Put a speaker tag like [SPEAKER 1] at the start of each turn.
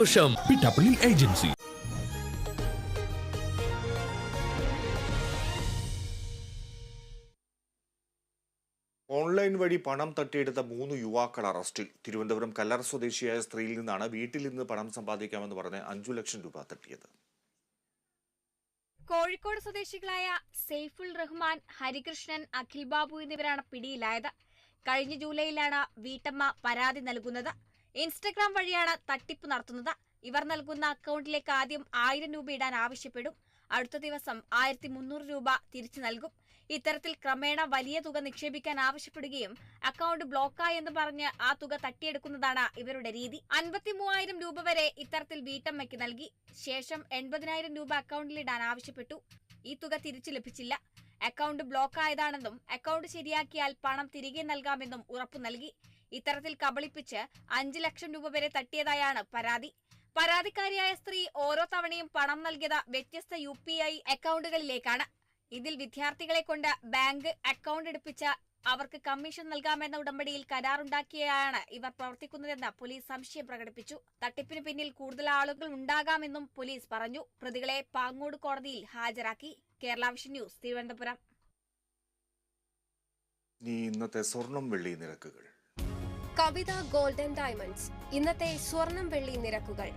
[SPEAKER 1] വർഷം Pittappilly agency
[SPEAKER 2] online വഴി പണം തട്ടിയെടുത്ത മൂന്ന് യുവാക്കൾ അറസ്റ്റിൽ. തിരുവനന്തപുരം കല്ലറ സ്വദേശിയായ സ്ത്രീയിൽ നിന്നാണ് വീട്ടിൽ നിന്ന് പണം സമ്പാദിക്കാമെന്ന് പറഞ്ഞ് അഞ്ചു ലക്ഷം രൂപ തട്ടിയത്.
[SPEAKER 3] കോഴിക്കോട് സ്വദേശികളായ സെയ്ഫുൾ റഹ്മാൻ ഹരികൃഷ്ണൻ അഖിൽ ബാബു എന്നിവരാണ് പിടിയിലായത്. കഴിഞ്ഞ ജൂലൈയിലാണ് വീട്ടമ്മ പരാതി നൽകുന്നത്. ഇൻസ്റ്റഗ്രാം വഴിയാണ് തട്ടിപ്പ് നടത്തുന്നത്. ഇവർ നൽകുന്ന അക്കൗണ്ടിലേക്ക് ആദ്യം ആയിരം രൂപ ഇടാൻ ആവശ്യപ്പെടും. അടുത്ത ദിവസം ആയിരത്തി മുന്നൂറ് രൂപ തിരിച്ചു നൽകും. ഇത്തരത്തിൽ ക്രമേണ വലിയ തുക നിക്ഷേപിക്കാൻ ആവശ്യപ്പെടുകയും അക്കൗണ്ട് ബ്ലോക്കായെന്ന് പറഞ്ഞ് ആ തുക തട്ടിയെടുക്കുന്നതാണ് ഇവരുടെ രീതി. അൻപത്തി മൂവായിരം രൂപ വരെ ഇത്തരത്തിൽ വീട്ടമ്മയ്ക്ക് നൽകി. ശേഷം എൺപതിനായിരം രൂപ അക്കൗണ്ടിലിടാൻ ആവശ്യപ്പെട്ടു. ഈ തുക തിരിച്ചു ലഭിച്ചില്ല. അക്കൗണ്ട് ബ്ലോക്കായതാണെന്നും അക്കൗണ്ട് ശരിയാക്കിയാൽ പണം തിരികെ നൽകാമെന്നും ഉറപ്പു നൽകി. ഇത്തരത്തിൽ കബളിപ്പിച്ച് അഞ്ച് ലക്ഷം രൂപ വരെ തട്ടിയതായാണ് പരാതി. പരാതിക്കാരിയായ സ്ത്രീ ഓരോ തവണയും പണം നൽകിയത് വ്യത്യസ്ത യു പി ഐ അക്കൗണ്ടുകളിലേക്കാണ്. ഇതിൽ വിദ്യാർത്ഥികളെ കൊണ്ട് ബാങ്ക് അക്കൗണ്ട് എടുപ്പിച്ച അവർക്ക് കമ്മീഷൻ നൽകാമെന്ന ഉടമ്പടിയിൽ കരാറുണ്ടാക്കിയാണ് ഇവർ പ്രവർത്തിക്കുന്നതെന്ന് പോലീസ് സംശയം പ്രകടിപ്പിച്ചു. തട്ടിപ്പിന് പിന്നിൽ കൂടുതൽ ആളുകൾ ഉണ്ടാകാമെന്നും പോലീസ് പറഞ്ഞു. പ്രതികളെ പാങ്ങോട് കോടതിയിൽ ഹാജരാക്കി. Kerala vision news Thiruvananthapuram.
[SPEAKER 2] ഇനി ഇന്നത്തെ സ്വർണം വെള്ളി നിരക്കുകൾ.
[SPEAKER 4] Kavitha golden diamonds. ഇന്നത്തെ സ്വർണം വെള്ളി നിരക്കുകൾ.